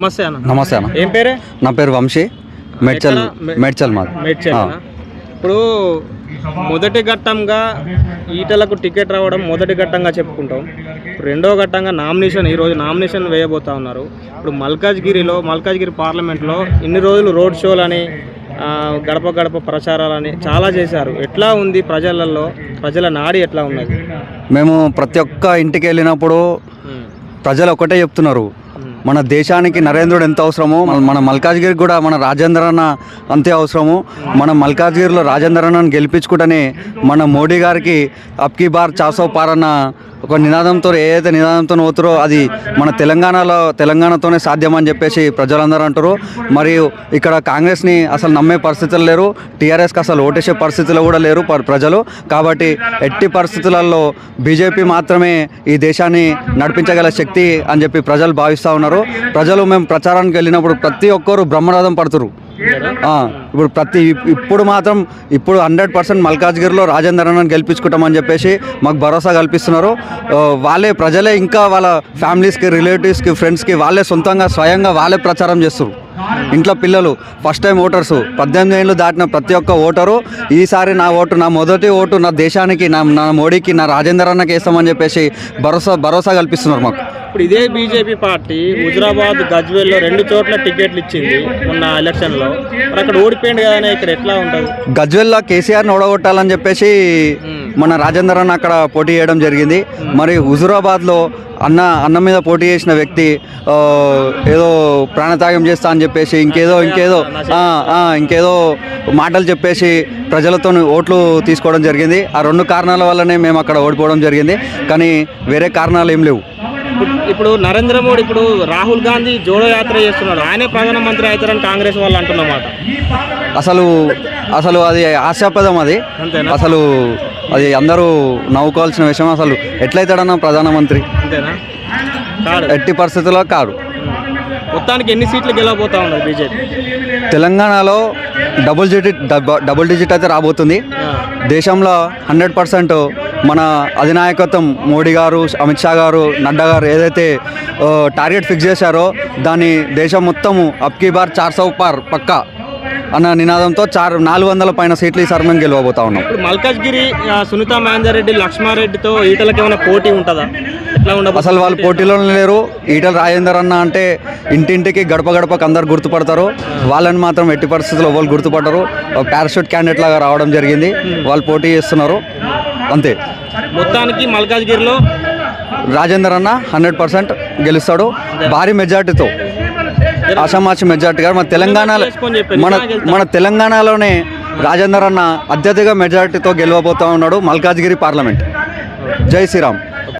నమస్తే అన్న. నమస్తే అన్న. ఏం పేరే? నా పేరు వంశీ. మేడ్చల్ మేడ్చల్ మాది. మేడ్చల్ ఇప్పుడు మొదటి ఘట్టంగా ఈటలకు టికెట్ రావడం మొదటి ఘట్టంగా చెప్పుకుంటాం. ఇప్పుడు రెండో ఘట్టంగా నామినేషన్ ఈరోజు నామినేషన్ వేయబోతా ఉన్నారు. ఇప్పుడు మల్కాజ్గిరిలో మల్కాజ్గిరి పార్లమెంట్లో ఇన్ని రోజులు రోడ్ షోలని గడప గడప ప్రచారాలని చాలా చేశారు. ఎట్లా ఉంది ప్రజలలో ప్రజల నాడి ఎట్లా ఉన్నది? మేము ప్రతి ఒక్క ఇంటికి వెళ్ళినప్పుడు ప్రజలు ఒకటే చెప్తున్నారు. మన దేశానికి నరేంద్రుడు ఎంత అవసరమో మన- మన మల్కాజ్గిరికి కూడా మన రాజేంద్ర అన్న అంతే అవసరము. మన మల్కాజ్గిరిలో రాజేంద్ర అన్నను గెలిపించుకుంటేనే మన మోడీ గారికి అప్కీ బార్ చాసో పార్ అన్న ఒక నినాదంతో ఏదైతే నినాదంతో పోతారో అది మన తెలంగాణలో తెలంగాణతోనే సాధ్యం అని చెప్పేసి ప్రజలందరూ అంటారు. మరియు ఇక్కడ కాంగ్రెస్ని అసలు నమ్మే పరిస్థితులు లేరు. టీఆర్ఎస్కి అసలు ఓటేసే పరిస్థితులు కూడా లేరు ప- ప్రజలు. కాబట్టి ఎట్టి పరిస్థితులలో బీజేపీ మాత్రమే ఈ దేశాన్ని నడిపించగల శక్తి అని చెప్పి ప్రజలు భావిస్తూ ఉన్నారు. ప్రజలు మేము ప్రచారానికి వెళ్ళినప్పుడు ప్రతి ఒక్కరు బ్రహ్మరథం పడుతురు. ఇప్పుడు ప్రతి ఇప్పుడు మాత్రం ఇప్పుడు హండ్రెడ్ పర్సెంట్ మల్కాజ్గిరిలో రాజేంద్ర అన్నని గెలిపించుకుంటామని చెప్పేసి మాకు భరోసా కల్పిస్తున్నారు. వాళ్ళే ప్రజలే ఇంకా వాళ్ళ ఫ్యామిలీస్కి రిలేటివ్స్కి ఫ్రెండ్స్కి వాళ్ళే సొంతంగా స్వయంగా వాళ్ళే ప్రచారం చేస్తారు ఇంట్లో పిల్లలు ఫస్ట్ టైం ఓటర్స్. పద్దెనిమిది ఏళ్ళు దాటిన ప్రతి ఒక్క ఓటరు ఈసారి నా ఓటు నా మొదటి ఓటు నా దేశానికి నా నా మోడీకి నా రాజేందర్ అన్నకి వేస్తామని చెప్పేసి భరోసా భరోసా కల్పిస్తున్నారు మాకు. ఇప్పుడు ఇదే బీజేపీ పార్టీ హుజరాబాద్ గజ్వేల్లో రెండు చోట్ల టికెట్లు ఇచ్చింది మొన్న ఎలక్షన్లో. మరి అక్కడ ఓడిపోయింది కదనే ఇక్కడ ఎట్లా ఉంటుంది? గజ్వెల్లో కేసీఆర్ని ఓడగొట్టాలని చెప్పేసి మన రాజేందర్ అన్న అక్కడ పోటీ చేయడం జరిగింది. మరి హుజురాబాద్లో అన్న అన్న మీద పోటీ చేసిన వ్యక్తి ఏదో ప్రాణత్యాగం చేస్తా అని చెప్పేసి ఇంకేదో ఇంకేదో ఇంకేదో మాటలు చెప్పేసి ప్రజలతో ఓట్లు తీసుకోవడం జరిగింది. ఆ రెండు కారణాల వల్లనే మేము అక్కడ ఓడిపోవడం జరిగింది. కానీ వేరే కారణాలు ఏం లేవు. ఇప్పుడు- నరేంద్ర మోడీ ఇప్పుడు రాహుల్ గాంధీ జోడో యాత్ర చేస్తున్నాడు. ఆయనే ప్రధానమంత్రి అవుతారని కాంగ్రెస్ వాళ్ళు అంటున్నమాట. అసలు అసలు అది ఆశాపదం అది. అసలు అది అందరూ నవ్వుకోవాల్సిన విషయం అసలు. ఎట్లయితాడన్న ప్రధానమంత్రి? ఎట్టి పరిస్థితుల్లో కాదు మొత్తానికి ఎన్ని సీట్లు గెలవబోతా ఉన్నది బీజేపీ? తెలంగాణలో double digit dub- double digit అయితే రాబోతుంది. దేశంలో హండ్రెడ్ పర్సెంట్ మన అధినాయకత్వం మోడీ గారు అమిత్ షా గారు నడ్డా గారు ఏదైతే టార్గెట్ ఫిక్స్ చేశారో దాన్ని దేశం మొత్తము అప్కీ బార్ చార్ సౌ పార్ పక్కా అన్న నినాదంతో చార్ నాలుగు వందల పైన సీట్లు ఈసారి మేము గెలవబోతా ఉన్నాం. ఇప్పుడు మల్కాజ్గిరి సునీత మహేందర్ రెడ్డి లక్ష్మారెడ్డితో ఈటలకి ఏమైనా పోటీ ఉంటుందా? అసలు వాళ్ళు పోటీలో లేరు. ఈటల రాజేందర్ అన్న అంటే ఇంటింటికి గడప గడపకు అందరు గుర్తుపడతారు. వాళ్ళని మాత్రం ఎట్టి పరిస్థితుల్లో వాళ్ళు గుర్తుపడరు పారాషూట్ క్యాండిడేట్ లాగా రావడం జరిగింది. వాళ్ళు పోటీ చేస్తున్నారు. అంతే. మొత్తానికి మల్కాజ్గిరిలో రాజేందర్ అన్న హండ్రెడ్ పర్సెంట్ గెలుస్తాడు. భారీ మెజార్టీతో. ఆషామాషి మెజార్టీగా మన తెలంగాణలో. మన. మన తెలంగాణలోనే రాజేందర్ అన్న అత్యధిక మెజార్టీతో గెలవబోతా ఉన్నాడు మల్కాజ్గిరి పార్లమెంట్. జై శ్రీరామ్.